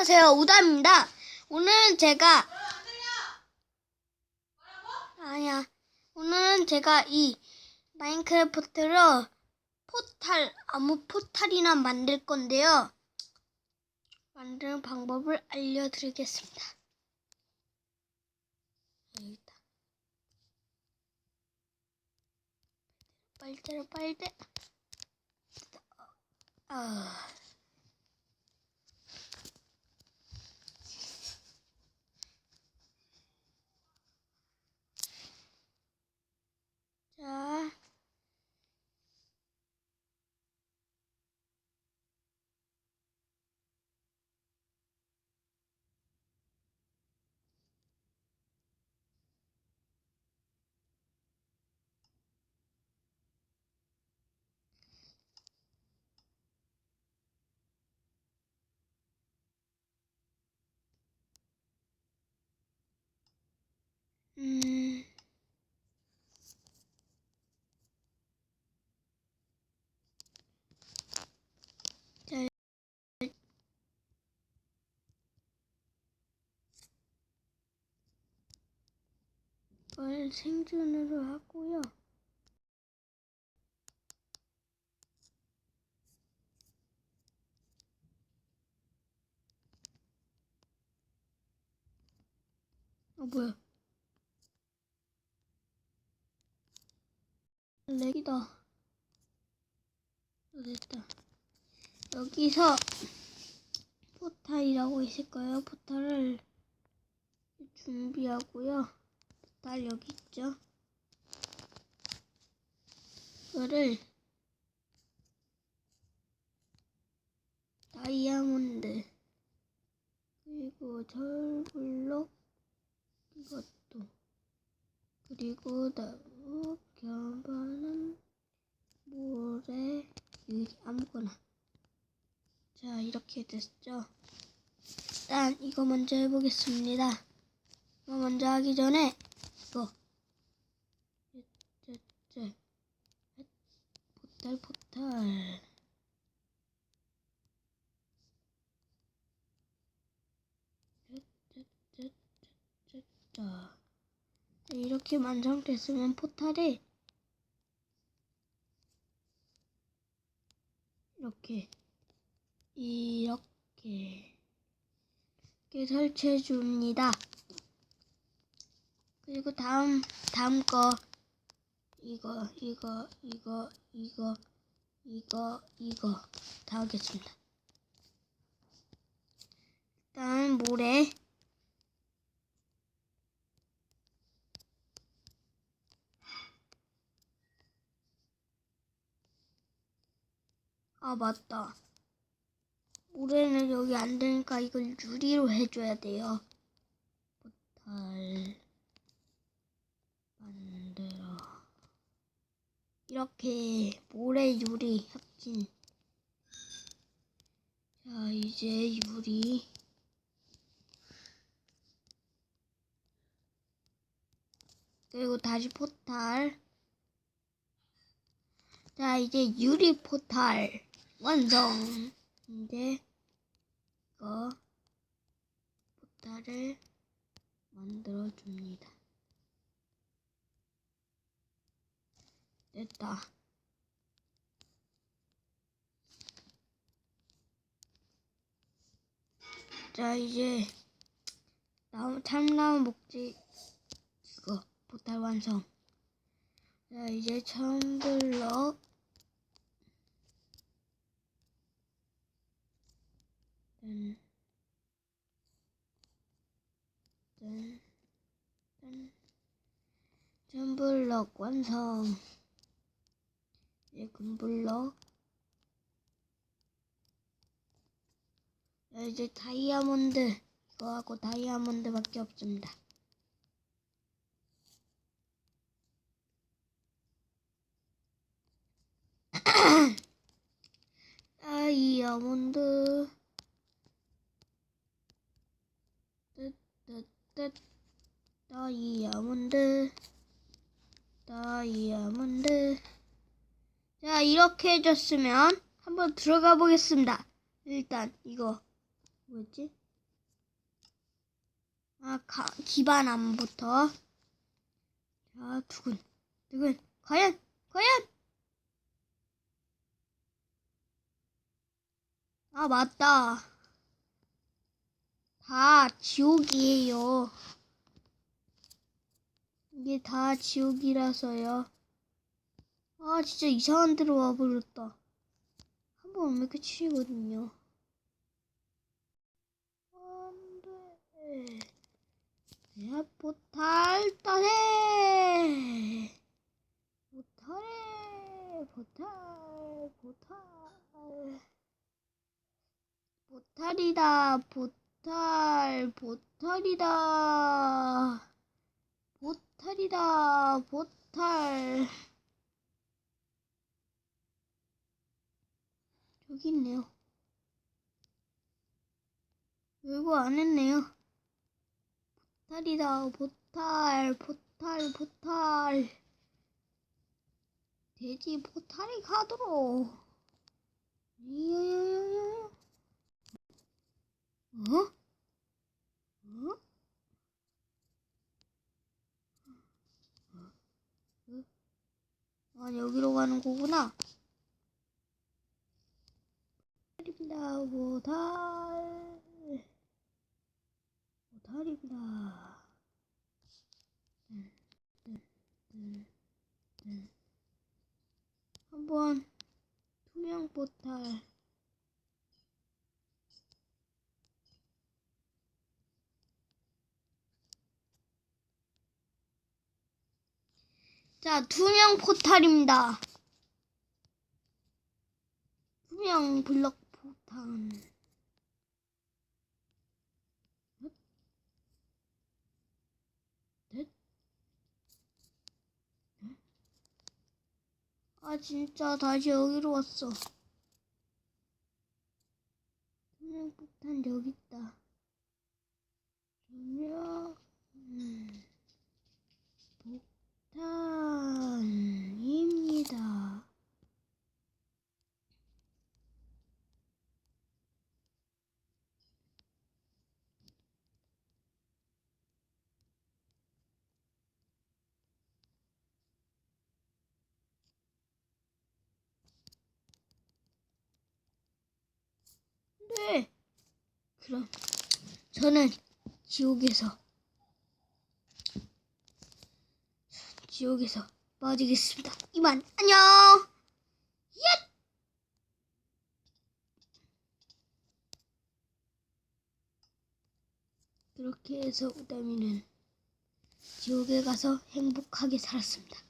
안녕하세요. 우담입니다. 오늘은 제가 아니야. 오늘은 제가 이 마인크래프트로 포탈 아무 포탈이나 만들 건데요. 만드는 방법을 알려드리겠습니다. 여기다. 빨대로 빨대. 아. 자. 음. 자, 이걸 생존으로 하고요. 어, 뭐야? 렉이다. 어, 됐다. 여기서 포탈이라고 있을 거예요. 포탈을 준비하고요. 포탈 여기 있죠. 이거를 다이아몬드 그리고 철블록 이것도 그리고 나무 겨바는 모래 유리 아무거나. 자 이렇게 됐죠? 일단 이거 먼저 해보겠습니다. 이거 먼저 하기 전에 쯧쯧쯧. 포탈 포탈. 이렇게 완성됐으면 포탈에 이렇게 이렇게 이렇게 설치해 줍니다. 그리고 다음 다음 거 이거 이거 이거 이거 이거 이거 다 하겠습니다. 일단 모래 아 맞다. 모래는 여기 안 되니까 이걸 유리로 해줘야 돼요. 포탈 만들어 이렇게 모래 유리 합친. 자 이제 유리 그리고 다시 포탈. 자 이제 유리 포탈 완성. 이제 이거 포탈을 만들어 줍니다. 됐다. 자 이제 나무 참나무 목재 이거 포탈 완성. 자 이제 천블럭 짠, 짠, 짠. 천블럭 완성. 금블럭. 자, 이제 다이아몬드. 이거 하고 다이아몬드밖에 없습니다. 다이아몬드. 뜻뜻뜻 다이아몬드 다이아몬드 자 이렇게 해줬으면 한번 들어가 보겠습니다 일단 이거 뭐였지 아, 가, 기반 안부터. 자, 두근, 두근. 과연, 과연! 아, 맞다. 다 지옥이에요. 이게 다 지옥이라서요. 아, 진짜 이상한 데로 와버렸다. 한번 오면 끝이거든요. 안 돼. 야, 포탈 따세! 포탈해! 포탈, 포탈. 포탈이다, 포탈, 포탈이다. 포탈이다, 포탈. 여기 있네요. 별거 안 했네요. 포탈이다, 포탈, 포탈, 포탈. 돼지 포탈이 가도록. 이야야야야. 어? 어? 아, 여기로 가는 거구나. 달입니다, 음, 음. 한번 투명 보탈. 자, 투명 포탈입니다. 투명 블럭 포탈. 넷. 넷. 넷. 아, 진짜 다시 여기로 왔어. 투명 폭탄 여기 있다. 투명, 음. 폭탄입니다. 네. 그럼 저는 지옥에서 지옥에서 빠지겠습니다. 이만 안녕. 얏! 그렇게 해서 우다미는 지옥에 가서 행복하게 살았습니다.